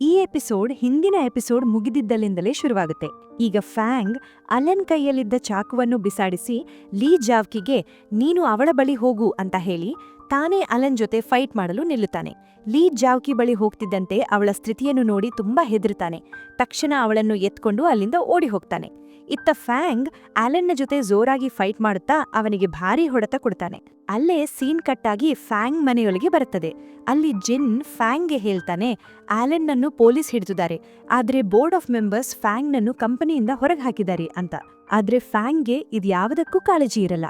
ಈ ಎಪಿಸೋಡ್ ಹಿಂದಿನ ಎಪಿಸೋಡ್ ಮುಗಿದಿದ್ದಲ್ಲಿಂದಲೇ ಶುರುವಾಗುತ್ತೆ. ಈಗ ಫ್ಯಾಂಗ್ ಅಲೆನ್ ಕೈಯಲ್ಲಿದ್ದ ಚಾಕುವನ್ನು ಬಿಸಾಡಿಸಿ, ಲೀ ಜಾವ್ಕಿಗೆ, ನೀನು ಅವಳ ಬಳಿ ಹೋಗು ಅಂತ ಹೇಳಿ, ತಾನೇ ಅಲೆನ್ ಜೊತೆ ಫೈಟ್ ಮಾಡಲು ನಿಲ್ಲುತ್ತಾನೆ. ಲೀ ಜಾವ್ಕಿ ಬಳಿ ಹೋಗ್ತಿದ್ದಂತೆ ಅವಳ ಸ್ಥಿತಿಯನ್ನು ನೋಡಿ ತುಂಬಾ ಹೆದರುತ್ತಾನೆ. ತಕ್ಷಣ ಅವಳನ್ನು ಎತ್ಕೊಂಡು ಅಲ್ಲಿಂದ ಓಡಿ ಹೋಗ್ತಾನೆ. ಇತ್ತ ಫ್ಯಾಂಗ್ ಆಲೆನ್ನ ಜೊತೆ ಜೋರಾಗಿ ಫೈಟ್ ಮಾಡುತ್ತಾ ಅವನಿಗೆ ಭಾರಿ ಹೊಡೆತ ಕೊಡ್ತಾನೆ. ಅಲ್ಲೇ ಸೀನ್ ಕಟ್ಟಾಗಿ ಫ್ಯಾಂಗ್ ಮನೆಯೊಳಗೆ ಬರುತ್ತದೆ. ಅಲ್ಲಿ ಜಿನ್ ಫ್ಯಾಂಗ್ಗೆ ಹೇಳ್ತಾನೆ ಆಲೆನ್ನನ್ನು ಪೊಲೀಸ್ ಹಿಡಿದಿದ್ದಾರೆ. ಆದ್ರೆ ಬೋರ್ಡ್ ಆಫ್ ಮೆಂಬರ್ಸ್ ಫ್ಯಾಂಗ್ನನ್ನು ಕಂಪನಿಯಿಂದ ಹೊರಗೆ ಹಾಕಿದ್ದಾರೆ ಅಂತ. ಆದ್ರೆ ಫ್ಯಾಂಗ್ಗೆ ಇದ್ಯಾವುದಕ್ಕೂ ಕಾಳಜಿ ಇರಲ್ಲ.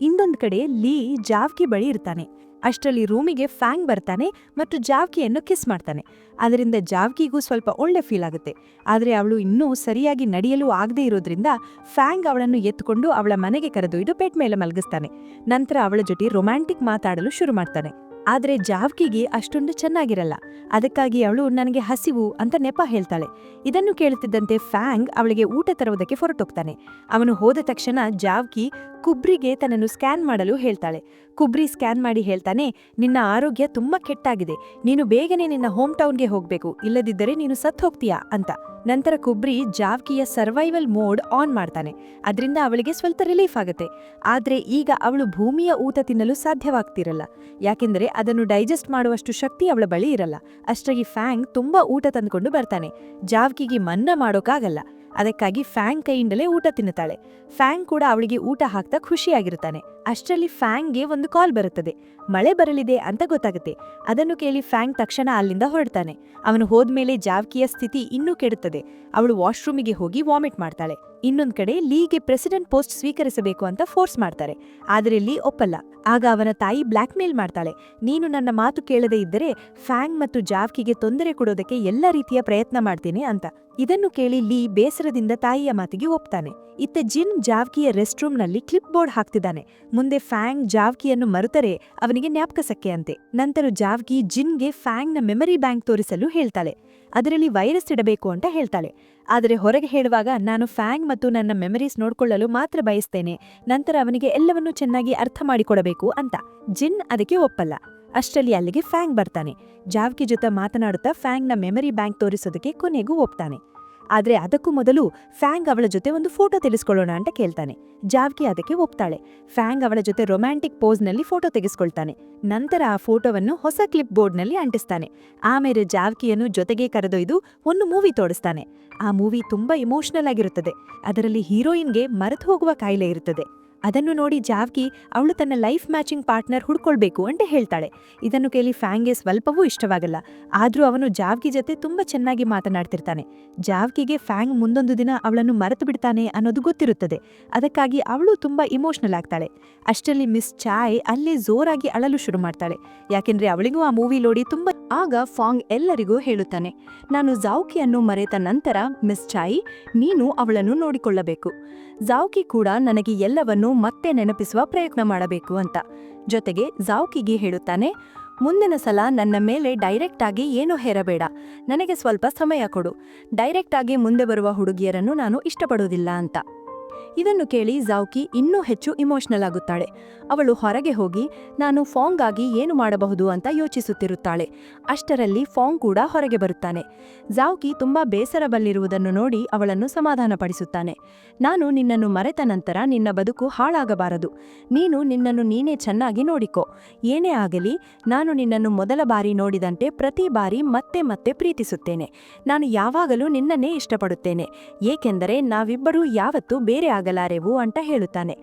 ಇನ್ನೊಂದ್ ಕಡೆ ಲೀ ಜಾವ್ಕಿ ಬಳಿ ಇರ್ತಾನೆ. ಅಷ್ಟರಲ್ಲಿ ರೂಮಿಗೆ ಫ್ಯಾಂಗ್ ಬರ್ತಾನೆ ಮತ್ತು ಜಾವ್ಕಿಯನ್ನು ಕಿಸ್ ಮಾಡ್ತಾನೆ. ಅದರಿಂದ ಜಾವ್ಕಿಗೂ ಸ್ವಲ್ಪ ಒಳ್ಳೆ ಫೀಲ್ ಆಗುತ್ತೆ. ಆದರೆ ಅವಳು ಇನ್ನೂ ಸರಿಯಾಗಿ ನಡೆಯಲು ಆಗದೇ ಇರೋದ್ರಿಂದ ಫ್ಯಾಂಗ್ ಅವಳನ್ನು ಎತ್ಕೊಂಡು ಅವಳ ಮನೆಗೆ ಕರೆದೊಯ್ದು ಬೆಡ್ ಮೇಲೆ ಮಲಗಿಸ್ತಾನೆ. ನಂತರ ಅವಳ ಜೊತೆ ರೊಮ್ಯಾಂಟಿಕ್ ಮಾತಾಡಲು ಶುರು ಮಾಡ್ತಾನೆ. ಆದ್ರೆ ಜಾವ್ಕಿಗೆ ಅಷ್ಟೊಂದು ಚೆನ್ನಾಗಿರಲ್ಲ. ಅದಕ್ಕಾಗಿ ಅವಳು ನನಗೆ ಹಸಿವು ಅಂತ ನೆಪ ಹೇಳ್ತಾಳೆ. ಇದನ್ನು ಕೇಳುತ್ತಿದ್ದಂತೆ ಫ್ಯಾಂಗ್ ಅವಳಿಗೆ ಊಟ ತರುವುದಕ್ಕೆ ಹೊರಟೋಗ್ತಾನೆ. ಅವನು ಹೋದ ತಕ್ಷಣ ಜಾವ್ಕಿ ಕುಬ್ರಿಗೆ ತನ್ನನ್ನು ಸ್ಕ್ಯಾನ್ ಮಾಡಲು ಹೇಳ್ತಾಳೆ. ಕುಬ್ರಿ ಸ್ಕ್ಯಾನ್ ಮಾಡಿ ಹೇಳ್ತಾನೆ, ನಿನ್ನ ಆರೋಗ್ಯ ತುಂಬಾ ಕೆಟ್ಟಾಗಿದೆ. ನೀನು ಬೇಗನೆ ನಿನ್ನ ಹೋಮ್ ಟೌನ್ಗೆ ಹೋಗಬೇಕು. ಇಲ್ಲದಿದ್ದರೆ ನೀನು ಸತ್ತು ಹೋಗ್ತೀಯಾ ಅಂತ. ನಂತರ ಕುಬ್ರಿ ಜಾವ್ಕಿಯ ಸರ್ವೈವಲ್ ಮೋಡ್ ಆನ್ ಮಾಡ್ತಾನೆ. ಅದರಿಂದ ಅವಳಿಗೆ ಸ್ವಲ್ಪ ರಿಲೀಫ್ ಆಗುತ್ತೆ. ಆದರೆ ಈಗ ಅವಳು ಭೂಮಿಯ ಊಟ ತಿನ್ನಲು ಸಾಧ್ಯವಾಗ್ತಿರಲ್ಲ. ಯಾಕೆಂದರೆ ಅದನ್ನು ಡೈಜೆಸ್ಟ್ ಮಾಡುವಷ್ಟು ಶಕ್ತಿ ಅವಳ ಬಳಿ ಇರಲ್ಲ. ಅಷ್ಟಾಗಿ ಫ್ಯಾಂಗ್ ತುಂಬ ಊಟ ತಂದುಕೊಂಡು ಬರ್ತಾನೆ. ಜಾವ್ಕಿಗೆ ಮನ್ನ ಮಾಡೋಕ್ಕಾಗಲ್ಲ. ಅದಕ್ಕಾಗಿ ಫ್ಯಾಂಗ್ ಕೈಯಿಂದಲೇ ಊಟ ತಿನ್ನುತ್ತಾಳೆ. ಫ್ಯಾಂಗ್ ಕೂಡ ಅವಳಿಗೆ ಊಟ ಹಾಕ್ತಾ ಖುಷಿಯಾಗಿರುತ್ತಾನೆ. ಅಷ್ಟರಲ್ಲಿ ಫ್ಯಾಂಗ್ಗೆ ಒಂದು ಕಾಲ್ ಬರುತ್ತದೆ. ಮಳೆ ಬರಲಿದೆ ಅಂತ ಗೊತ್ತಾಗುತ್ತೆ. ಅದನ್ನು ಕೇಳಿ ಫ್ಯಾಂಗ್ ತಕ್ಷಣ ಅಲ್ಲಿಂದ ಹೊರಡ್ತಾನೆ. ಅವನು ಹೋದ್ಮೇಲೆ ಜಾವ್ಕಿಯ ಸ್ಥಿತಿ ಇನ್ನೂ ಕೆಡುತ್ತದೆ. ಅವಳು ವಾಶ್ರೂಮಿಗೆ ಹೋಗಿ ವಾಮಿಟ್ ಮಾಡ್ತಾಳೆ. ಇನ್ನೊಂದ್ ಕಡೆ ಲೀಗೆ ಪ್ರೆಸಿಡೆಂಟ್ ಪೋಸ್ಟ್ ಸ್ವೀಕರಿಸಬೇಕು ಅಂತ ಫೋರ್ಸ್ ಮಾಡ್ತಾರೆ. ಆದರೆ ಲೀ ಒಪ್ಪಲ್ಲ. ಆಗ ಅವನ ತಾಯಿ ಬ್ಲ್ಯಾಕ್ ಮೇಲ್ ಮಾಡ್ತಾಳೆ. ನೀನು ನನ್ನ ಮಾತು ಕೇಳದೇ ಇದ್ದರೆ ಫ್ಯಾಂಗ್ ಮತ್ತು ಜಾವ್ಕಿಗೆ ತೊಂದರೆ ಕೊಡೋದಕ್ಕೆ ಎಲ್ಲ ರೀತಿಯ ಪ್ರಯತ್ನ ಮಾಡ್ತೀನಿ ಅಂತ. ಇದನ್ನು ಕೇಳಿ ಲೀ ಬೇಸರದಿಂದ ತಾಯಿಯ ಮಾತಿಗೆ ಒಪ್ತಾನೆ. ಇತ್ತ ಜಿನ್ ಜಾವ್ಕಿಯ ರೆಸ್ಟ್ ರೂಮ್ನಲ್ಲಿ ಕ್ಲಿಪ್ ಬೋರ್ಡ್ ಹಾಕ್ತಿದ್ದಾನೆ. ಮುಂದೆ ಫ್ಯಾಂಗ್ ಜಾವ್ಕಿಯನ್ನು ಮರುತರೆ ಅವನಿಗೆ ಜ್ಞಾಪಕಸಕ್ಕೆ ಅಂತೆ. ನಂತರ ಜಾವ್ಕಿ ಜಿನ್ಗೆ ಫ್ಯಾಂಗ್ನ ಮೆಮರಿ ಬ್ಯಾಂಕ್ ತೋರಿಸಲು ಹೇಳ್ತಾಳೆ. ಅದರಲ್ಲಿ ವೈರಸ್ ಇಡಬೇಕು ಅಂತ ಹೇಳ್ತಾಳೆ. ಆದರೆ ಹೊರಗೆ ಹೇಳುವಾಗ ನಾನು ಫ್ಯಾಂಗ್ ಮತ್ತು ನನ್ನ ಮೆಮರೀಸ್ ನೋಡಿಕೊಳ್ಳಲು ಮಾತ್ರ ಬಯಸ್ತೇನೆ. ನಂತರ ಅವನಿಗೆ ಎಲ್ಲವನ್ನೂ ಚೆನ್ನಾಗಿ ಅರ್ಥ ಮಾಡಿಕೊಡಬೇಕು ಅಂತ. ಜಿನ್ ಅದಕ್ಕೆ ಒಪ್ಪಲ್ಲ. ಅಷ್ಟರಲ್ಲಿ ಅಲ್ಲಿಗೆ ಫ್ಯಾಂಗ್ ಬರ್ತಾನೆ. ಜಾವ್ಕಿ ಜೊತೆ ಮಾತನಾಡುತ್ತಾ ಫ್ಯಾಂಗ್ನ ಮೆಮರಿ ಬ್ಯಾಂಕ್ ತೋರಿಸೋದಕ್ಕೆ ಕೊನೆಗೂ ಒಪ್ತಾನೆ. ಆದ್ರೆ ಅದಕ್ಕೂ ಮೊದಲು ಫ್ಯಾಂಗ್ ಅವಳ ಜೊತೆ ಒಂದು ಫೋಟೋ ತೆಗೆಸ್ಕೊಳ್ಳೋಣ ಅಂತ ಕೇಳ್ತಾನೆ. ಜಾವ್ಕಿ ಅದಕ್ಕೆ ಒಪ್ತಾಳೆ. ಫ್ಯಾಂಗ್ ಅವಳ ಜೊತೆ ರೊಮ್ಯಾಂಟಿಕ್ ಪೋಸ್ನಲ್ಲಿ ಫೋಟೋ ತೆಗೆಸ್ಕೊಳ್ತಾನೆ. ನಂತರ ಆ ಫೋಟೋವನ್ನು ಹೊಸ ಕ್ಲಿಪ್ ಬೋರ್ಡ್ನಲ್ಲಿ ಅಂಟಿಸ್ತಾನೆ. ಆಮೇಲೆ ಜಾವ್ಕಿಯನ್ನು ಜೊತೆಗೆ ಕರೆದೊಯ್ದು ಒಂದು ಮೂವಿ ತೋಡಿಸ್ತಾನೆ ಆ ಮೂವಿ ತುಂಬಾ ಇಮೋಷನಲ್ ಆಗಿರುತ್ತದೆ. ಅದರಲ್ಲಿ ಹೀರೋಯಿನ್ಗೆ ಮರೆತು ಹೋಗುವ ಕಾಯಿಲೆ ಇರುತ್ತದೆ ಅದನ್ನು ನೋಡಿ ಜಾವ್ಗಿ ಅವಳು ತನ್ನ ಲೈಫ್ ಮ್ಯಾಚಿಂಗ್ ಪಾರ್ಟ್ನರ್ ಹುಡ್ಕೊಳ್ಬೇಕು ಅಂತ ಹೇಳ್ತಾಳೆ. ಇದನ್ನು ಕೇಳಿ ಫ್ಯಾಂಗ್ಗೆ ಸ್ವಲ್ಪವೂ ಇಷ್ಟವಾಗಲ್ಲ. ಆದರೂ ಅವನು ಜಾವ್ಗಿ ಜೊತೆ ತುಂಬ ಚೆನ್ನಾಗಿ ಮಾತನಾಡ್ತಿರ್ತಾನೆ. ಜಾವ್ಗಿಗೆ ಫ್ಯಾಂಗ್ ಮುಂದೊಂದು ದಿನ ಅವಳನ್ನು ಮರೆತು ಬಿಡ್ತಾನೆ ಅನ್ನೋದು ಗೊತ್ತಿರುತ್ತದೆ. ಅದಕ್ಕಾಗಿ ಅವಳು ತುಂಬ ಇಮೋಷನಲ್ ಆಗ್ತಾಳೆ. ಅಷ್ಟರಲ್ಲಿ ಮಿಸ್ ಚಾಯ್ ಅಲ್ಲೇ ಜೋರಾಗಿ ಅಳಲು ಶುರು ಮಾಡ್ತಾಳೆ. ಯಾಕೆಂದ್ರೆ ಅವಳಿಗೂ ಆ ಮೂವಿ ನೋಡಿ ತುಂಬಾ ಆಗ ಫಾಂಗ್ ಎಲ್ಲರಿಗೂ ಹೇಳುತ್ತಾನೆ, ನಾನು ಜಾವ್ಕಿಯನ್ನು ಮರೆತ ನಂತರ, ಮಿಸ್ ಚಾಯಿ, ನೀನು ಅವಳನ್ನು ನೋಡಿಕೊಳ್ಳಬೇಕು. ಜಾವ್ಕಿ ಕೂಡ ನನಗೆ ಎಲ್ಲವನ್ನೂ ಮತ್ತೆ ನೆನಪಿಸುವ ಪ್ರಯತ್ನ ಮಾಡಬೇಕು ಅಂತ. ಜೊತೆಗೆ ಜಾವ್ಕಿಗೆ ಹೇಳುತ್ತಾನೆ, ಮುಂದಿನ ಸಲ ನನ್ನ ಮೇಲೆ ಡೈರೆಕ್ಟ್ ಆಗಿ ಏನೂ ಹೇರಬೇಡ. ನನಗೆ ಸ್ವಲ್ಪ ಸಮಯ ಕೊಡು. ಡೈರೆಕ್ಟ್ ಆಗಿ ಮುಂದೆ ಬರುವ ಹುಡುಗಿಯರನ್ನು ನಾನು ಇಷ್ಟಪಡೋದಿಲ್ಲ ಅಂತ. ಇದನ್ನು ಕೇಳಿ ಜಾವ್ಕಿ ಇನ್ನೂ ಹೆಚ್ಚು ಇಮೋಷನಲ್ ಆಗುತ್ತಾಳೆ. ಅವಳು ಹೊರಗೆ ಹೋಗಿ, ನಾನು ಫಾಂಗ್ ಆಗಿ ಏನು ಮಾಡಬಹುದು ಅಂತ ಯೋಚಿಸುತ್ತಿರುತ್ತಾಳೆ. ಅಷ್ಟರಲ್ಲಿ ಫಾಂಗ್ ಕೂಡ ಹೊರಗೆ ಬರುತ್ತಾನೆ. ಜಾವ್ಕಿ ತುಂಬಾ ಬೇಸರ ಬಲ್ಲಿರುವುದನ್ನು ನೋಡಿ ಅವಳನ್ನು ಸಮಾಧಾನಪಡಿಸುತ್ತಾನೆ. ನಾನು ನಿನ್ನನ್ನು ಮರೆತ ನಂತರ ನಿನ್ನ ಬದುಕು ಹಾಳಾಗಬಾರದು. ನೀನು ನಿನ್ನನ್ನು ನೀನೇ ಚೆನ್ನಾಗಿ ನೋಡಿಕೋ. ಏನೇ ಆಗಲಿ, ನಾನು ನಿನ್ನನ್ನು ಮೊದಲ ಬಾರಿ ನೋಡಿದಂತೆ ಪ್ರತಿ ಬಾರಿ ಮತ್ತೆ ಮತ್ತೆ ಪ್ರೀತಿಸುತ್ತೇನೆ. ನಾನು ಯಾವಾಗಲೂ ನಿನ್ನನ್ನೇ ಇಷ್ಟಪಡುತ್ತೇನೆ. ಏಕೆಂದರೆ ನಾವಿಬ್ಬರೂ ಯಾವತ್ತೂ ಬೇರೆ ಆಗಲಾರೆವು ಅಂತ ಹೇಳುತ್ತಾನೆ.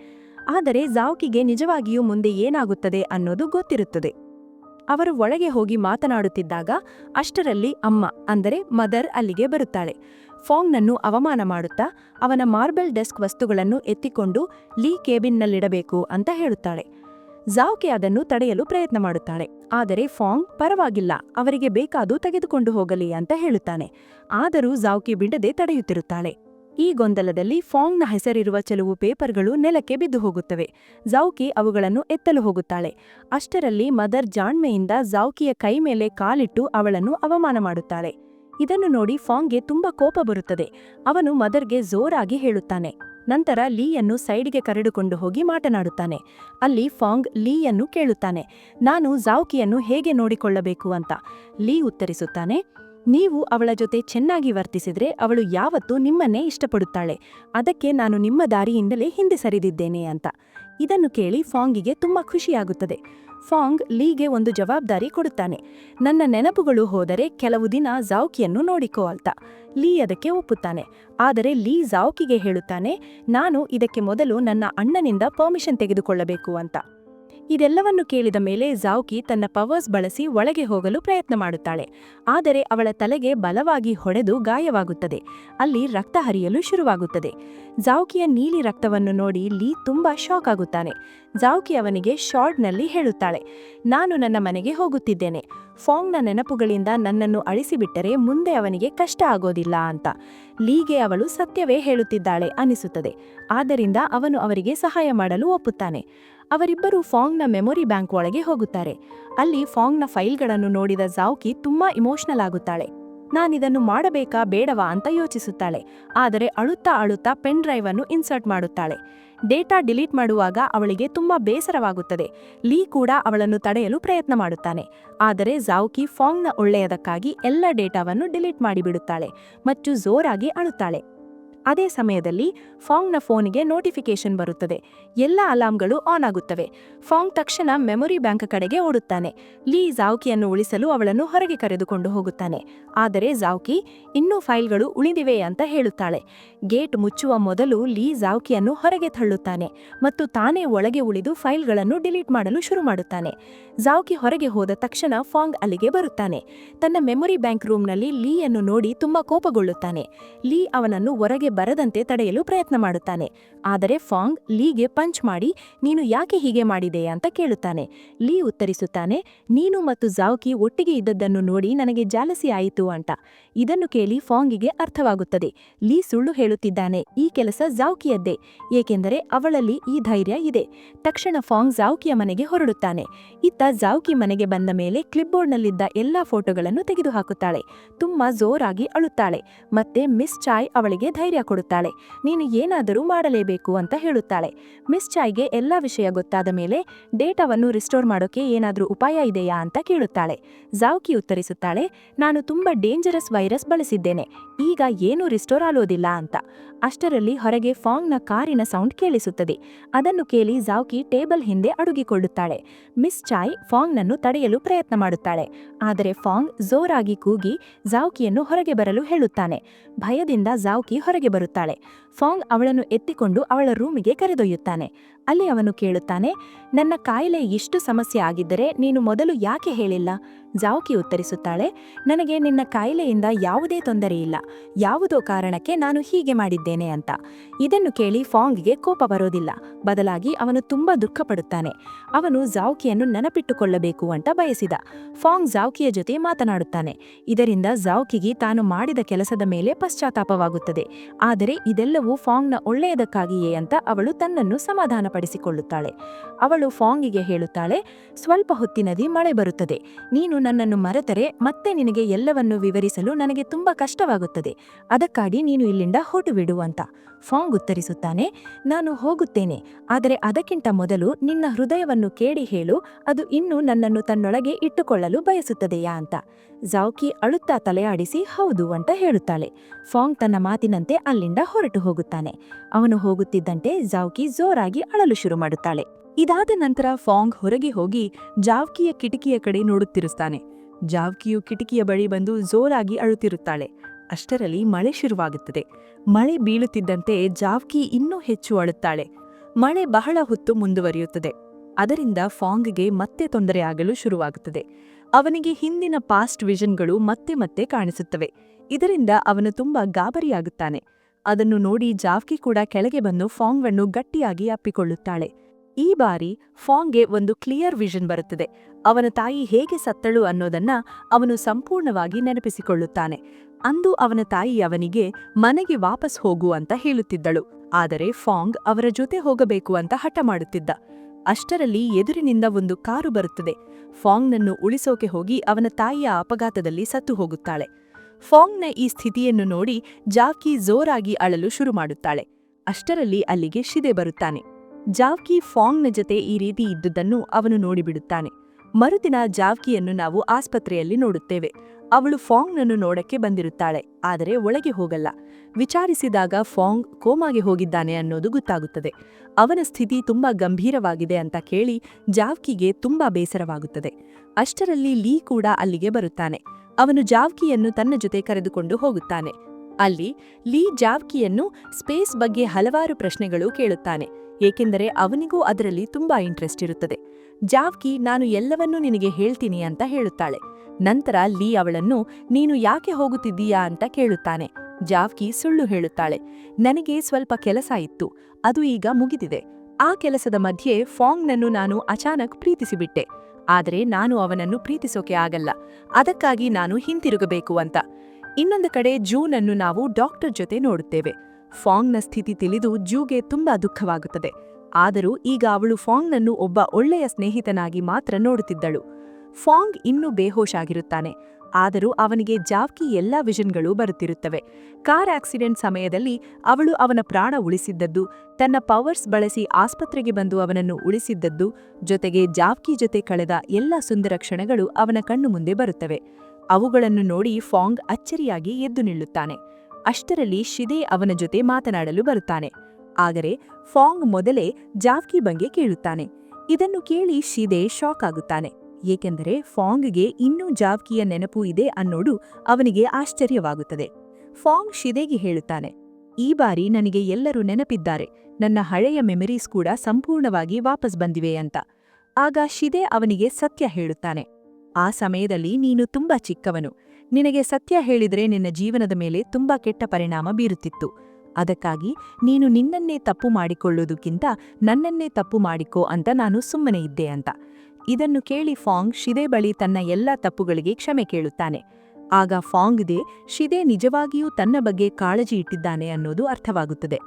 ಆದರೆ ಜಾವ್ಕಿಗೆ ನಿಜವಾಗಿಯೂ ಮುಂದೆ ಏನಾಗುತ್ತದೆ ಅನ್ನೋದು ಗೊತ್ತಿರುತ್ತದೆ. ಅವರು ಒಳಗೆ ಹೋಗಿ ಮಾತನಾಡುತ್ತಿದ್ದಾಗ ಅಷ್ಟರಲ್ಲಿ ಅಮ್ಮ, ಅಂದರೆ ಮದರ್ ಅಲ್ಲಿಗೆ ಬರುತ್ತಾಳೆ. ಫಾಂಗ್ನನ್ನು ಅವಮಾನ ಮಾಡುತ್ತಾ ಅವನ ಮಾರ್ಬಲ್ ಡೆಸ್ಕ್ ವಸ್ತುಗಳನ್ನು ಎತ್ತಿಕೊಂಡು ಲೀ ಕೇಬಿನ್ನಲ್ಲಿಡಬೇಕು ಅಂತ ಹೇಳುತ್ತಾಳೆ. ಜಾವ್ಕೆ ಅದನ್ನು ತಡೆಯಲು ಪ್ರಯತ್ನ ಮಾಡುತ್ತಾಳೆ. ಆದರೆ ಫಾಂಗ್, ಪರವಾಗಿಲ್ಲ, ಅವರಿಗೆ ಬೇಕಾದು ತೆಗೆದುಕೊಂಡು ಹೋಗಲಿ ಅಂತ ಹೇಳುತ್ತಾನೆ. ಆದರೂ ಜಾವ್ಕಿ ಬಿಡದೆ ತಡೆಯುತ್ತಿರುತ್ತಾಳೆ. ಈ ಗೊಂದಲದಲ್ಲಿ ಫಾಂಗ್ನ ಹೆಸರಿರುವ ಕೆಲವು ಪೇಪರ್ಗಳು ನೆಲಕ್ಕೆ ಬಿದ್ದು ಹೋಗುತ್ತವೆ. ಜೌಕಿ ಅವುಗಳನ್ನು ಎತ್ತಲು ಹೋಗುತ್ತಾಳೆ. ಅಷ್ಟರಲ್ಲಿ ಮದರ್ ಜಾಣ್ಮೆಯಿಂದ ಜೌಕಿಯ ಕೈ ಮೇಲೆ ಕಾಲಿಟ್ಟು ಅವಳನ್ನು ಅವಮಾನ ಮಾಡುತ್ತಾಳೆ. ಇದನ್ನು ನೋಡಿ ಫಾಂಗ್ಗೆ ತುಂಬಾ ಕೋಪ ಬರುತ್ತದೆ. ಅವನು ಮದರ್ಗೆ ಜೋರಾಗಿ ಹೇಳುತ್ತಾನೆ. ನಂತರ ಲೀಯನ್ನು ಸೈಡ್ಗೆ ಕರೆದುಕೊಂಡು ಹೋಗಿ ಮಾತನಾಡುತ್ತಾನೆ. ಅಲ್ಲಿ ಫಾಂಗ್ ಲೀಯನ್ನು ಕೇಳುತ್ತಾನೆ. ನಾನು ಜಾವ್ಕಿಯನ್ನು ಹೇಗೆ ನೋಡಿಕೊಳ್ಳಬೇಕು ಅಂತ. ಲೀ ಉತ್ತರಿಸುತ್ತಾನೆ ನೀವು ಅವಳ ಜೊತೆ ಚೆನ್ನಾಗಿ ವರ್ತಿಸಿದ್ರೆ ಅವಳು ಯಾವತ್ತೂ ನಿಮ್ಮನ್ನೇ ಇಷ್ಟಪಡುತ್ತಾಳೆ. ಅದಕ್ಕೆ ನಾನು ನಿಮ್ಮ ದಾರಿಯಿಂದಲೇ ಹಿಂದೆ ಸರಿದಿದ್ದೇನೆ ಅಂತ. ಇದನ್ನು ಕೇಳಿ ಫಾಂಗಿಗೆ ತುಂಬ ಖುಷಿಯಾಗುತ್ತದೆ. ಫಾಂಗ್ ಲೀಗೆ ಒಂದು ಜವಾಬ್ದಾರಿ ಕೊಡುತ್ತಾನೆ. ನನ್ನ ನೆನಪುಗಳು ಹೋದರೆ ಕೆಲವು ದಿನ ಝಾವ್ಕಿಯನ್ನು ನೋಡಿಕೋ ಅಂತ. ಲೀ ಅದಕ್ಕೆ ಒಪ್ಪುತ್ತಾನೆ. ಆದರೆ ಲೀ ಝಾವ್ಕಿಗೆ ಹೇಳುತ್ತಾನೆ, ನಾನು ಇದಕ್ಕೆ ಮೊದಲು ನನ್ನ ಅಣ್ಣನಿಂದ ಪರ್ಮಿಷನ್ ತೆಗೆದುಕೊಳ್ಳಬೇಕು ಅಂತ. ಇದೆಲ್ಲವನ್ನು ಕೇಳಿದ ಮೇಲೆ ಜಾವ್ಕಿ ತನ್ನ ಪವರ್ಸ್ ಬಳಸಿ ಒಳಗೆ ಹೋಗಲು ಪ್ರಯತ್ನ ಮಾಡುತ್ತಾಳೆ. ಆದರೆ ಅವಳ ತಲೆಗೆ ಬಲವಾಗಿ ಹೊಡೆದು ಗಾಯವಾಗುತ್ತದೆ. ಅಲ್ಲಿ ರಕ್ತ ಹರಿಯಲು ಶುರುವಾಗುತ್ತದೆ. ಜಾವ್ಕಿಯ ನೀಲಿ ರಕ್ತವನ್ನು ನೋಡಿ ಲೀ ತುಂಬಾ ಶಾಕ್ ಆಗುತ್ತಾನೆ. ಜಾವ್ಕಿ ಅವನಿಗೆ ಶಾರ್ಟ್ನಲ್ಲಿ ಹೇಳುತ್ತಾಳೆ, ನಾನು ನನ್ನ ಮನೆಗೆ ಹೋಗುತ್ತಿದ್ದೇನೆ. ಫಾಂಗ್ನ ನೆನಪುಗಳಿಂದ ನನ್ನನ್ನು ಅಳಿಸಿಬಿಟ್ಟರೆ ಮುಂದೆ ಅವನಿಗೆ ಕಷ್ಟ ಆಗೋದಿಲ್ಲ ಅಂತ. ಲೀಗೆ ಅವಳು ಸತ್ಯವೇ ಹೇಳುತ್ತಿದ್ದಾಳೆ ಅನಿಸುತ್ತದೆ. ಆದ್ದರಿಂದ ಅವನು ಅವರಿಗೆ ಸಹಾಯ ಮಾಡಲು ಒಪ್ಪುತ್ತಾನೆ. ಅವರಿಬ್ಬರು ಫಾಂಗ್ನ ಮೆಮೊರಿ ಬ್ಯಾಂಕ್ ಒಳಗೆ ಹೋಗುತ್ತಾರೆ. ಅಲ್ಲಿ ಫಾಂಗ್ನ ಫೈಲ್ಗಳನ್ನು ನೋಡಿದ ಜಾವ್ಕಿ ತುಂಬಾ ಇಮೋಷನಲ್ ಆಗುತ್ತಾಳೆ. ನಾನಿದನ್ನು ಮಾಡಬೇಕಾ ಬೇಡವಾ ಅಂತ ಯೋಚಿಸುತ್ತಾಳೆ. ಆದರೆ ಅಳುತ್ತಾ ಅಳುತ್ತಾ ಪೆನ್ ಡ್ರೈವ್ ಅನ್ನು ಇನ್ಸರ್ಟ್ ಮಾಡುತ್ತಾಳೆ. ಡೇಟಾ ಡಿಲೀಟ್ ಮಾಡುವಾಗ ಅವಳಿಗೆ ತುಂಬಾ ಬೇಸರವಾಗುತ್ತದೆ. ಲೀ ಕೂಡ ಅವಳನ್ನು ತಡೆಯಲು ಪ್ರಯತ್ನ ಮಾಡುತ್ತಾನೆ. ಆದರೆ ಜಾವ್ಕಿ ಫಾಂಗ್ನ ಒಳ್ಳೆಯದಕ್ಕಾಗಿ ಎಲ್ಲ ಡೇಟಾವನ್ನು ಡಿಲೀಟ್ ಮಾಡಿಬಿಡುತ್ತಾಳೆ ಮತ್ತು ಜೋರಾಗಿ ಅಳುತ್ತಾಳೆ. ಅದೇ ಸಮಯದಲ್ಲಿ ಫಾಂಗ್ನ ಫೋನಿಗೆ ನೋಟಿಫಿಕೇಶನ್ ಬರುತ್ತದೆ. ಎಲ್ಲ ಅಲಾರ್ಮ್ಗಳು ಆನ್ ಆಗುತ್ತವೆ. ಫಾಂಗ್ ತಕ್ಷಣ ಮೆಮೊರಿ ಬ್ಯಾಂಕ್ ಕಡೆಗೆ ಓಡುತ್ತಾನೆ. ಲೀ ಜಾವ್ಕಿಯನ್ನು ಉಳಿಸಲು ಅವಳನ್ನು ಹೊರಗೆ ಕರೆದುಕೊಂಡು ಹೋಗುತ್ತಾನೆ. ಆದರೆ ಜಾವ್ಕಿ ಇನ್ನೂ ಫೈಲ್ಗಳು ಉಳಿದಿವೆ ಅಂತ ಹೇಳುತ್ತಾಳೆ. ಗೇಟ್ ಮುಚ್ಚುವ ಮೊದಲು ಲೀ ಜಾವ್ಕಿಯನ್ನು ಹೊರಗೆ ತಳ್ಳುತ್ತಾನೆ ಮತ್ತು ತಾನೇ ಒಳಗೆ ಉಳಿದು ಫೈಲ್ಗಳನ್ನು ಡಿಲೀಟ್ ಮಾಡಲು ಶುರು ಮಾಡುತ್ತಾನೆ. ಜಾವ್ಕಿ ಹೊರಗೆ ಹೋದ ತಕ್ಷಣ ಫಾಂಗ್ ಅಲ್ಲಿಗೆ ಬರುತ್ತಾನೆ. ತನ್ನ ಮೆಮೊರಿ ಬ್ಯಾಂಕ್ ರೂಮ್ನಲ್ಲಿ ಲೀಯನ್ನು ನೋಡಿ ತುಂಬಾ ಕೋಪಗೊಳ್ಳುತ್ತಾನೆ. ಲೀ ಅವನನ್ನು ಹೊರಗೆ ಬರದಂತೆ ತಡೆಯಲು ಪ್ರಯತ್ನ ಮಾಡುತ್ತಾನೆ. ಆದರೆ ಫಾಂಗ್ ಲೀಗೆ ಪಂಚ್ ಮಾಡಿ, ನೀನು ಯಾಕೆ ಹೀಗೆ ಮಾಡಿದೆ ಅಂತ ಕೇಳುತ್ತಾನೆ. ಲೀ ಉತ್ತರಿಸುತ್ತಾನೆ, ನೀನು ಮತ್ತು ಜಾವ್ಕಿ ಒಟ್ಟಿಗೆ ಇದ್ದದ್ದನ್ನು ನೋಡಿ ನನಗೆ ಜಾಲಸಿ ಆಯಿತು ಅಂತ. ಇದನ್ನು ಕೇಳಿ ಫಾಂಗಿಗೆ ಅರ್ಥವಾಗುತ್ತದೆ. ಲೀ ಸುಳ್ಳು ಹೇಳುತ್ತಿದ್ದಾನೆ, ಈ ಕೆಲಸ ಜಾವ್ಕಿಯದ್ದೇ ಏಕೆಂದರೆ ಅವಳಲ್ಲಿ ಈ ಧೈರ್ಯ ಇದೆ. ತಕ್ಷಣ ಫಾಂಗ್ ಜಾವ್ಕಿಯ ಮನೆಗೆ ಹೊರಡುತ್ತಾನೆ. ಇತ್ತ ಜಾವ್ಕಿ ಮನೆಗೆ ಬಂದ ಮೇಲೆ ಕ್ಲಿಪ್ಬೋರ್ಡ್ನಲ್ಲಿದ್ದ ಎಲ್ಲಾ ಫೋಟೋಗಳನ್ನು ತೆಗೆದುಹಾಕುತ್ತಾಳೆ. ತುಂಬಾ ಜೋರಾಗಿ ಅಳುತ್ತಾಳೆ. ಮತ್ತೆ ಮಿಸ್ ಚಾಯ್ ಅವಳಿಗೆ ಧೈರ್ಯ ಕೊಡುತ್ತಾಳೆ. ನೀನು ಏನಾದರೂ ಮಾಡಲೇಬೇಕು ಅಂತ ಹೇಳುತ್ತಾಳೆ. ಮಿಸ್ ಚಾಯ್ಗೆ ಎಲ್ಲ ವಿಷಯ ಗೊತ್ತಾದ ಮೇಲೆ ಡೇಟಾವನ್ನು ರಿಸ್ಟೋರ್ ಮಾಡೋಕೆ ಏನಾದರೂ ಉಪಾಯ ಇದೆಯಾ ಅಂತ ಕೇಳುತ್ತಾಳೆ. ಜಾವ್ಕಿ ಉತ್ತರಿಸುತ್ತಾಳೆ, ನಾನು ತುಂಬಾ ಡೇಂಜರಸ್ ವೈರಸ್ ಬಳಸಿದ್ದೇನೆ. ಈಗ ಏನೂ ರಿಸ್ಟೋರ್ ಆಲೋದಿಲ್ಲ ಅಂತ. ಅಷ್ಟರಲ್ಲಿ ಹೊರಗೆ ಫಾಂಗ್ನ ಕಾರಿನ ಸೌಂಡ್ ಕೇಳಿಸುತ್ತದೆ. ಅದನ್ನು ಕೇಳಿ ಜಾವ್ಕಿ ಟೇಬಲ್ ಹಿಂದೆ ಅಡುಗಿಕೊಳ್ಳುತ್ತಾಳೆ. ಮಿಸ್ ಚಾಯ್ ಫಾಂಗ್ನನ್ನು ತಡೆಯಲು ಪ್ರಯತ್ನ ಮಾಡುತ್ತಾಳೆ. ಆದರೆ ಫಾಂಗ್ ಜೋರಾಗಿ ಕೂಗಿ ಜಾವ್ಕಿಯನ್ನು ಹೊರಗೆ ಬರಲು ಹೇಳುತ್ತಾನೆ. ಭಯದಿಂದ ಜಾವ್ಕಿ ಹೊರಗೆ ಬರುತ್ತಾಳೆ. ಫಾಂಗ್ ಅವಳನ್ನು ಎತ್ತಿಕೊಂಡು ಅವಳ ರೂಮಿಗೆ ಕರೆದೊಯ್ಯುತ್ತಾನೆ. ಅಲ್ಲಿ ಅವನು ಕೇಳುತ್ತಾನೆ, ನನ್ನ ಕಾಯಿಲೆ ಇಷ್ಟು ಸಮಸ್ಯೆ ಆಗಿದ್ದರೆ ನೀನು ಮೊದಲು ಯಾಕೆ ಹೇಳಿಲ್ಲ? ಜಾವ್ಕಿ ಉತ್ತರಿಸುತ್ತಾಳೆ, ನನಗೆ ನಿನ್ನ ಕಾಯಿಲೆಯಿಂದ ಯಾವುದೇ ತೊಂದರೆ ಇಲ್ಲ, ಯಾವುದೋ ಕಾರಣಕ್ಕೆ ನಾನು ಹೀಗೆ ಮಾಡಿದ್ದೇನೆ ಅಂತ. ಇದನ್ನು ಕೇಳಿ ಫಾಂಗ್ಗೆ ಕೋಪ ಬರೋದಿಲ್ಲ, ಬದಲಾಗಿ ಅವನು ತುಂಬಾ ದುಃಖಪಡುತ್ತಾನೆ. ಅವನು ಜಾವ್ಕಿಯನ್ನು ನೆನಪಿಟ್ಟುಕೊಳ್ಳಬೇಕು ಅಂತ ಬಯಸಿದ. ಫಾಂಗ್ ಜಾವ್ಕಿಯ ಜೊತೆ ಮಾತನಾಡುತ್ತಾನೆ, ಇದರಿಂದ ಜಾವ್ಕಿಗೆ ತಾನು ಮಾಡಿದ ಕೆಲಸದ ಮೇಲೆ ಪಶ್ಚಾತ್ತಾಪವಾಗುತ್ತದೆ, ಆದರೆ ಇದೆಲ್ಲವೂ ಫಾಂಗ್ನ ಒಳ್ಳೆಯದಕ್ಕಾಗಿಯೇ ಅಂತ ಅವಳು ತನ್ನನ್ನು ಸಮಾಧಾನಪಡಿಸಿಕೊಳ್ಳುತ್ತಾಳೆ ಅವಳು ಫಾಂಗಿಗೆ ಹೇಳುತ್ತಾಳೆ, ಸ್ವಲ್ಪ ಹೊತ್ತಿನದಿ ಮಳೆ ಬರುತ್ತದೆ. ನೀನು ನನ್ನನ್ನು ಮರೆತರೆ ಮತ್ತೆ ನಿನಗೆ ಎಲ್ಲವನ್ನು ವಿವರಿಸಲು ನನಗೆ ತುಂಬಾ ಕಷ್ಟವಾಗುತ್ತದೆ. ಅದಕ್ಕಾಗಿ ನೀನು ಇಲ್ಲಿಂದ ಹೊರಟು ಬಿಡು ಅಂತ ಫಾಂಗ್ ಉತ್ತರಿಸುತ್ತಾನೆ, ನಾನು ಹೋಗುತ್ತೇನೆ, ಆದರೆ ಅದಕ್ಕಿಂತ ಮೊದಲು ನಿನ್ನ ಹೃದಯವನ್ನು ಕೇಳಿ ಹೇಳು, ಅದು ಇನ್ನೂ ನನ್ನನ್ನು ತನ್ನೊಳಗೆ ಇಟ್ಟುಕೊಳ್ಳಲು ಬಯಸುತ್ತದೆಯಾ ಅಂತ ಜಾವ್ಕಿ ಅಳುತ್ತಾ ತಲೆಯಾಡಿಸಿ ಹೌದು ಅಂತ ಹೇಳುತ್ತಾಳೆ. ಫಾಂಗ್ ತನ್ನ ಮಾತಿನಂತೆ ಅಲ್ಲಿಂದ ಹೊರಟು ಹೋಗುತ್ತಾನೆ. ಅವನು ಹೋಗುತ್ತಿದ್ದಂತೆ ಜಾವ್ಕಿ ಜೋರಾಗಿ ಅಳಲು ಶುರು ಮಾಡುತ್ತಾಳೆ. ಇದಾದ ನಂತರ ಫಾಂಗ್ ಹೊರಗೆ ಹೋಗಿ ಜಾವ್ಕಿಯ ಕಿಟಕಿಯ ಕಡೆ ನೋಡುತ್ತಿರುತ್ತಾನೆ. ಜಾವ್ಕಿಯು ಕಿಟಕಿಯ ಬಳಿ ಬಂದು ಜೋರಾಗಿ ಅಳುತ್ತಿರುತ್ತಾಳೆ. ಅಷ್ಟರಲ್ಲಿ ಮಳೆ ಶುರುವಾಗುತ್ತದೆ. ಮಳೆ ಬೀಳುತ್ತಿದ್ದಂತೆ ಜಾವ್ಕಿ ಇನ್ನೂ ಹೆಚ್ಚು ಅಳುತ್ತಾಳೆ. ಮಳೆ ಬಹಳ ಹೊತ್ತು ಮುಂದುವರಿಯುತ್ತದೆ. ಅದರಿಂದ ಫಾಂಗ್ಗೆ ಮತ್ತೆ ತೊಂದರೆಯಾಗಲು ಶುರುವಾಗುತ್ತದೆ. ಅವನಿಗೆ ಹಿಂದಿನ ಪಾಸ್ಟ್ ವಿಷನ್ಗಳು ಮತ್ತೆ ಮತ್ತೆ ಕಾಣಿಸುತ್ತವೆ. ಇದರಿಂದ ಅವನು ತುಂಬಾ ಗಾಬರಿಯಾಗುತ್ತಾನೆ. ಅದನ್ನು ನೋಡಿ ಜಾವ್ಕಿ ಕೂಡ ಕೆಳಗೆ ಬಂದು ಫಾಂಗ್ವನ್ನು ಗಟ್ಟಿಯಾಗಿ ಅಪ್ಪಿಕೊಳ್ಳುತ್ತಾಳೆ. ಈ ಬಾರಿ ಫಾಂಗ್ಗೆ ಒಂದು ಕ್ಲಿಯರ್ ವಿಷನ್ ಬರುತ್ತದೆ. ಅವನ ತಾಯಿ ಹೇಗೆ ಸತ್ತಳು ಅನ್ನೋದನ್ನ ಅವನು ಸಂಪೂರ್ಣವಾಗಿ ನೆನಪಿಸಿಕೊಳ್ಳುತ್ತಾನೆ. ಅಂದು ಅವನ ತಾಯಿ ಅವನಿಗೆ, ಮನೆಗೆ ವಾಪಸ್ ಹೋಗು ಅಂತ ಹೇಳುತ್ತಿದ್ದಳು. ಆದರೆ ಫಾಂಗ್ ಅವರ ಜೊತೆ ಹೋಗಬೇಕು ಅಂತ ಹಠ ಮಾಡುತ್ತಿದ್ದ. ಅಷ್ಟರಲ್ಲಿ ಎದುರಿನಿಂದ ಒಂದು ಕಾರು ಬರುತ್ತದೆ. ಫಾಂಗ್ನನ್ನು ಉಳಿಸೋಕೆ ಹೋಗಿ ಅವನ ತಾಯಿಯ ಅಪಘಾತದಲ್ಲಿ ಸತ್ತು ಹೋಗುತ್ತಾಳೆ. ಫಾಂಗ್ನ ಈ ಸ್ಥಿತಿಯನ್ನು ನೋಡಿ ಜಾವ್ಕಿ ಜೋರಾಗಿ ಅಳಲು ಶುರು ಮಾಡುತ್ತಾಳೆ. ಅಷ್ಟರಲ್ಲಿ ಅಲ್ಲಿಗೆ ಶಿದೆ ಬರುತ್ತಾನೆ. ಜಾವ್ಕಿ ಫಾಂಗ್ನ ಜೊತೆ ಈ ರೀತಿ ಇದ್ದುದನ್ನು ಅವನು ನೋಡಿಬಿಡುತ್ತಾನೆ. ಮರುದಿನ ಜಾವ್ಕಿಯನ್ನು ನಾವು ಆಸ್ಪತ್ರೆಯಲ್ಲಿ ನೋಡುತ್ತೇವೆ. ಅವಳು ಫಾಂಗ್ನನ್ನು ನೋಡಕ್ಕೆ ಬಂದಿರುತ್ತಾಳೆ, ಆದರೆ ಒಳಗೆ ಹೋಗಲ್ಲ. ವಿಚಾರಿಸಿದಾಗ ಫಾಂಗ್ ಕೋಮಾಗೆ ಹೋಗಿದ್ದಾನೆ ಅನ್ನೋದು ಗೊತ್ತಾಗುತ್ತದೆ. ಅವನ ಸ್ಥಿತಿ ತುಂಬಾ ಗಂಭೀರವಾಗಿದೆ ಅಂತ ಕೇಳಿ ಜಾವ್ಕಿಗೆ ತುಂಬಾ ಬೇಸರವಾಗುತ್ತದೆ. ಅಷ್ಟರಲ್ಲಿ ಲೀ ಕೂಡ ಅಲ್ಲಿಗೆ ಬರುತ್ತಾನೆ. ಅವನು ಜಾವ್ಕಿಯನ್ನು ತನ್ನ ಜೊತೆ ಕರೆದುಕೊಂಡು ಹೋಗುತ್ತಾನೆ. ಅಲ್ಲಿ ಲೀ ಜಾವ್ಕಿಯನ್ನು ಸ್ಪೇಸ್ ಬಗ್ಗೆ ಹಲವಾರು ಪ್ರಶ್ನೆಗಳು ಕೇಳುತ್ತಾನೆ, ಏಕೆಂದರೆ ಅವನಿಗೂ ಅದರಲ್ಲಿ ತುಂಬಾ ಇಂಟ್ರೆಸ್ಟ್ ಇರುತ್ತದೆ. ಜಾವ್ಕಿ ನಾನು ಎಲ್ಲವನ್ನೂ ನಿನಗೆ ಹೇಳ್ತೀನಿ ಅಂತ ಹೇಳುತ್ತಾಳೆ. ನಂತರ ಲೀ ಅವಳನ್ನು, ನೀನು ಯಾಕೆ ಹೋಗುತ್ತಿದ್ದೀಯಾ ಅಂತ ಕೇಳುತ್ತಾನೆ. ಜಾವ್ಕಿ ಸುಳ್ಳು ಹೇಳುತ್ತಾಳೆ. ನನಗೆ ಸ್ವಲ್ಪ ಕೆಲಸ ಇತ್ತು. ಅದು ಈಗ ಮುಗಿದಿದೆ. ಆ ಕೆಲಸದ ಮಧ್ಯೆ ಫಾಂಗ್ನನ್ನು ನಾನು ಅಚಾನಕ್ ಪ್ರೀತಿಸಿಬಿಟ್ಟೆ. ಆದರೆ ನಾನು ಅವನನ್ನು ಪ್ರೀತಿಸೋಕೆ ಆಗಲ್ಲ. ಅದಕ್ಕಾಗಿ ನಾನು ಹಿಂತಿರುಗಬೇಕು ಅಂತ. ಇನ್ನೊಂದು ಕಡೆ ಜೂನನ್ನು ನಾವು ಡಾಕ್ಟರ್ ಜೊತೆ ನೋಡುತ್ತೇವೆ. ಫಾಂಗ್ನ ಸ್ಥಿತಿ ತಿಳಿದು ಜೂಗೆ ತುಂಬಾ ದುಃಖವಾಗುತ್ತದೆ. ಆದರೂ ಈಗ ಅವಳು ಫಾಂಗ್ನನ್ನು ಒಬ್ಬ ಒಳ್ಳೆಯ ಸ್ನೇಹಿತನಾಗಿ ಮಾತ್ರ ನೋಡುತ್ತಿದ್ದಳು. ಫಾಂಗ್ ಇನ್ನೂ ಬೇಹೋಶ್ ಆಗಿರುತ್ತಾನೆ ಆದರೂ ಅವನಿಗೆ ಜಾವ್ಕಿ ಎಲ್ಲಾ ವಿಷನ್ಗಳು ಬರುತ್ತಿರುತ್ತವೆ. ಕಾರ್ ಆಕ್ಸಿಡೆಂಟ್ ಸಮಯದಲ್ಲಿ ಅವಳು ಅವನ ಪ್ರಾಣ ಉಳಿಸಿದ್ದದ್ದು, ತನ್ನ ಪವರ್ಸ್ ಬಳಸಿ ಆಸ್ಪತ್ರೆಗೆ ಬಂದು ಅವನನ್ನು ಉಳಿಸಿದ್ದದ್ದು, ಜೊತೆಗೆ ಜಾವ್ಕಿ ಜೊತೆ ಕಳೆದ ಎಲ್ಲ ಸುಂದರ ಕ್ಷಣಗಳು ಅವನ ಕಣ್ಣು ಮುಂದೆ ಬರುತ್ತವೆ. ಅವುಗಳನ್ನು ನೋಡಿ ಫಾಂಗ್ ಅಚ್ಚರಿಯಾಗಿ ಎದ್ದು ನಿಲ್ಲುತ್ತಾನೆ. ಅಷ್ಟರಲ್ಲಿ ಶಿದೆ ಅವನ ಜೊತೆ ಮಾತನಾಡಲು ಬರುತ್ತಾನೆ. ಆದರೆ ಫಾಂಗ್ ಮೊದಲೇ ಜಾವ್ಕಿ ಬಗ್ಗೆ ಕೇಳುತ್ತಾನೆ. ಇದನ್ನು ಕೇಳಿ ಶಿದೆ ಶಾಕ್ ಆಗುತ್ತಾನೆ. ಏಕೆಂದರೆ ಫಾಂಗ್ಗೆ ಇನ್ನೂ ಜಾವ್ಕಿಯ ನೆನಪು ಇದೆ ಅನ್ನೋಡು ಅವನಿಗೆ ಆಶ್ಚರ್ಯವಾಗುತ್ತದೆ. ಫಾಂಗ್ ಶಿದೆಗೆ ಹೇಳುತ್ತಾನೆ, ಈ ಬಾರಿ ನನಗೆ ಎಲ್ಲರೂ ನೆನಪಿದ್ದಾರೆ. ನನ್ನ ಹಳೆಯ ಮೆಮರೀಸ್ ಕೂಡ ಸಂಪೂರ್ಣವಾಗಿ ವಾಪಸ್ ಬಂದಿವೆ ಅಂತ. ಆಗ ಶಿದೆ ಅವನಿಗೆ ಸತ್ಯ ಹೇಳುತ್ತಾನೆ, ಆ ಸಮಯದಲ್ಲಿ ನೀನು ತುಂಬಾ ಚಿಕ್ಕವನು. ನಿನಗೆ ಸತ್ಯ ಹೇಳಿದರೆ ನಿನ್ನ ಜೀವನದ ಮೇಲೆ ತುಂಬಾ ಕೆಟ್ಟ ಪರಿಣಾಮ ಬೀರುತ್ತಿತ್ತು. ಅದಕ್ಕಾಗಿ ನೀನು ನಿನ್ನನ್ನೇ ತಪ್ಪು ಮಾಡಿಕೊಳ್ಳೋದಕ್ಕಿಂತ ನನ್ನನ್ನೇ ತಪ್ಪು ಮಾಡಿಕೋ ಅಂತ ನಾನು ಸುಮ್ಮನೆ ಇದ್ದೆ ಅಂತ. ಇದನ್ನು ಕೇಳಿ ಫಾಂಗ್ ಶಿದೆ ಬಳಿ ತನ್ನ ಎಲ್ಲ ತಪ್ಪುಗಳಿಗೆ ಕ್ಷಮೆ ಕೇಳುತ್ತಾನೆ. ಆಗ ಫಾಂಗ್ದೆ ಶಿದೆ ನಿಜವಾಗಿಯೂ ತನ್ನ ಬಗ್ಗೆ ಕಾಳಜಿ ಇಟ್ಟಿದ್ದಾನೆ ಅನ್ನೋದು ಅರ್ಥವಾಗುತ್ತದೆ.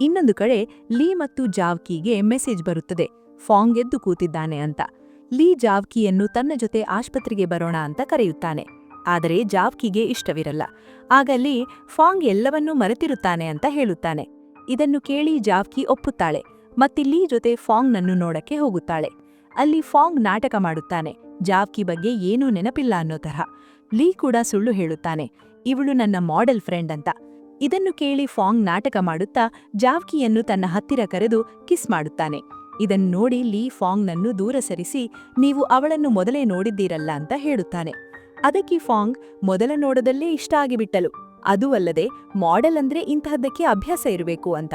ಇನ್ನೊಂದು ಕಡೆ ಲೀ ಮತ್ತು ಜಾವ್ಕಿಗೆ ಮೆಸೇಜ್ ಬರುತ್ತದೆ. ಫಾಂಗ್ ಎದ್ದು ಕೂತಿದ್ದಾನೆ ಅಂತ. ಲೀ ಜಾವ್ಕಿಯನ್ನು ತನ್ನ ಜೊತೆ ಆಸ್ಪತ್ರೆಗೆ ಬರೋಣ ಅಂತ ಕರೆಯುತ್ತಾನೆ. ಆದರೆ ಜಾವ್ಕಿಗೆ ಇಷ್ಟವಿರಲ್ಲ. ಆಗಲ್ಲಿ ಫಾಂಗ್ ಎಲ್ಲವನ್ನೂ ಮರೆತಿರುತ್ತಾನೆ ಅಂತ ಹೇಳುತ್ತಾನೆ. ಇದನ್ನು ಕೇಳಿ ಜಾವ್ಕಿ ಒಪ್ಪುತ್ತಾಳೆ. ಮತ್ತಿಲ್ಲೀ ಜೊತೆ ಫಾಂಗ್ನನ್ನು ನೋಡಕ್ಕೆ ಹೋಗುತ್ತಾಳೆ. ಅಲ್ಲಿ ಫಾಂಗ್ ನಾಟಕ ಮಾಡುತ್ತಾನೆ. ಜಾವ್ಕಿ ಬಗ್ಗೆ ಏನೂ ನೆನಪಿಲ್ಲ ಅನ್ನೋ ತರಹ. ಲೀ ಕೂಡ ಸುಳ್ಳು ಹೇಳುತ್ತಾನೆ. ಇವಳು ನನ್ನ ಮಾಡೆಲ್ ಫ್ರೆಂಡ್ ಅಂತ. ಇದನ್ನು ಕೇಳಿ ಫಾಂಗ್ ನಾಟಕ ಮಾಡುತ್ತಾ ಜಾವ್ಕಿಯನ್ನು ತನ್ನ ಹತ್ತಿರ ಕರೆದು ಕಿಸ್ ಮಾಡುತ್ತಾನೆ. ಇದನ್ನು ನೋಡಿ ಲೀ ಫಾಂಗ್ನನ್ನು ದೂರ ಸರಿಸಿ, ನೀವು ಅವಳನ್ನು ಮೊದಲೇ ನೋಡಿದ್ದೀರಲ್ಲ ಅಂತ ಹೇಳುತ್ತಾನೆ. ಅದಕ್ಕೆ ಫಾಂಗ್ ಮೊದಲ ನೋಡದಲ್ಲೇ ಇಷ್ಟ ಆಗಿಬಿಟ್ಟಲು ಅದೂ ಅಲ್ಲದೆ ಮಾಡೆಲ್ ಅಂದ್ರೆ ಇಂತಹದ್ದಕ್ಕೆ ಅಭ್ಯಾಸ ಇರಬೇಕು ಅಂತ.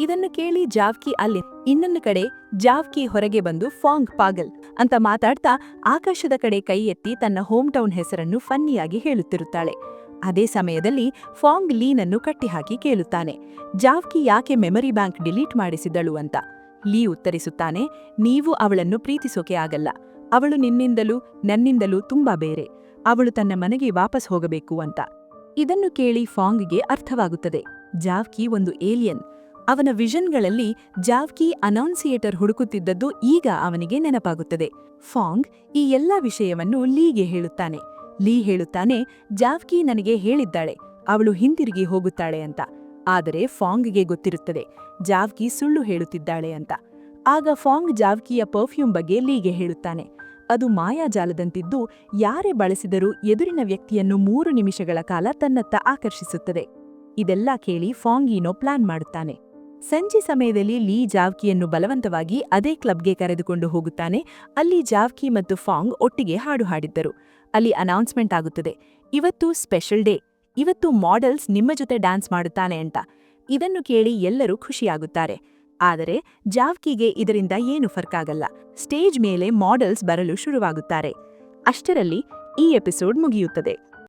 ಇದನ್ನು ಕೇಳಿ ಜಾವ್ಕಿ ಅಲ್ಲಿ, ಇನ್ನೊಂದು ಕಡೆ ಜಾವ್ಕಿ ಹೊರಗೆ ಬಂದು ಫಾಂಗ್ ಪಾಗಲ್ ಅಂತ ಮಾತಾಡ್ತಾ ಆಕಾಶದ ಕಡೆ ಕೈ ಎತ್ತಿ ತನ್ನ ಹೋಮ್ ಟೌನ್ ಹೆಸರನ್ನು ಫನ್ನಿಯಾಗಿ ಹೇಳುತ್ತಿರುತ್ತಾಳೆ. ಅದೇ ಸಮಯದಲ್ಲಿ ಫಾಂಗ್ ಲೀನನ್ನು ಕಟ್ಟಿಹಾಕಿ ಕೇಳುತ್ತಾನೆ. ಜಾವ್ಕಿ ಯಾಕೆ ಮೆಮರಿ ಬ್ಯಾಂಕ್ ಡಿಲೀಟ್ ಮಾಡಿಸಿದಳು ಅಂತ. ಲೀ ಉತ್ತರಿಸುತ್ತಾನೆ, ನೀವು ಅವಳನ್ನು ಪ್ರೀತಿಸೋಕೆ ಆಗಲ್ಲ. ಅವಳು ನಿನ್ನಿಂದಲೂ ನನ್ನಿಂದಲೂ ತುಂಬಾ ಬೇರೆ. ಅವಳು ತನ್ನ ಮನೆಗೆ ವಾಪಸ್ ಹೋಗಬೇಕು ಅಂತ. ಇದನ್ನು ಕೇಳಿ ಫಾಂಗ್ಗೆ ಅರ್ಥವಾಗುತ್ತದೆ. ಜಾವ್ಕಿ ಒಂದು ಏಲಿಯನ್. ಅವನ ವಿಷನ್ಗಳಲ್ಲಿ ಜಾವ್ಕಿ ಅನೌನ್ಸಿಯೇಟರ್ ಹುಡುಕುತ್ತಿದ್ದದ್ದು ಈಗ ಅವನಿಗೆ ನೆನಪಾಗುತ್ತದೆ. ಫಾಂಗ್ ಈ ಎಲ್ಲ ವಿಷಯವನ್ನು ಲೀಗೆ ಹೇಳುತ್ತಾನೆ. ಲೀ ಹೇಳುತ್ತಾನೆ, ಜಾವ್ಕಿ ನನಗೆ ಹೇಳಿದ್ದಾಳೆ. ಅವಳು ಹಿಂದಿರುಗಿ ಹೋಗುತ್ತಾಳೆ ಅಂತ. ಆದರೆ ಫಾಂಗ್ಗೆ ಗೊತ್ತಿರುತ್ತದೆ. ಜಾವ್ಕಿ ಸುಳ್ಳು ಹೇಳುತ್ತಿದ್ದಾಳೆ ಅಂತ. ಆಗ ಫಾಂಗ್ ಜಾವ್ಕಿಯ ಪರ್ಫ್ಯೂಮ್ ಬಗ್ಗೆ ಲೀಗೆ ಹೇಳುತ್ತಾನೆ. ಅದು ಮಾಯಾಜಾಲದಂತಿದ್ದು ಯಾರೇ ಬಳಸಿದರೂ ಎದುರಿನ ವ್ಯಕ್ತಿಯನ್ನು ಮೂರು ನಿಮಿಷಗಳ ಕಾಲ ತನ್ನತ್ತ ಆಕರ್ಷಿಸುತ್ತದೆ. ಇದೆಲ್ಲ ಕೇಳಿ ಫಾಂಗೀನೋ ಪ್ಲಾನ್ ಮಾಡುತ್ತಾನೆ. ಸಂಜೆ ಸಮಯದಲ್ಲಿ ಲೀ ಜಾವ್ಕಿಯನ್ನು ಬಲವಂತವಾಗಿ ಅದೇ ಕ್ಲಬ್ಗೆ ಕರೆದುಕೊಂಡು ಹೋಗುತ್ತಾನೆ. ಅಲ್ಲಿ ಜಾವ್ಕಿ ಮತ್ತು ಫಾಂಗ್ ಒಟ್ಟಿಗೆ ಹಾಡು ಹಾಡಿದ್ದರು. ಅಲ್ಲಿ ಅನೌನ್ಸ್ಮೆಂಟ್ ಆಗುತ್ತದೆ. ಇವತ್ತು ಸ್ಪೆಷಲ್ ಡೇ. ಇವತ್ತು ಮಾಡೆಲ್ಸ್ ನಿಮ್ಮ ಜೊತೆ ಡ್ಯಾನ್ಸ್ ಮಾಡುತ್ತಾನೆ ಅಂತ. ಇದನ್ನು ಕೇಳಿ ಎಲ್ಲರೂ ಖುಷಿಯಾಗುತ್ತಾರೆ. ಆದರೆ ಜಾವ್ಕಿಗೆ ಇದರಿಂದ ಏನು ಫರ್ಕಾಗಲ್ಲ. ಸ್ಟೇಜ್ ಮೇಲೆ ಮಾಡೆಲ್ಸ್ ಬರಲು ಶುರುವಾಗುತ್ತಾರೆ. ಅಷ್ಟರಲ್ಲಿ ಈ ಎಪಿಸೋಡ್ ಮುಗಿಯುತ್ತದೆ.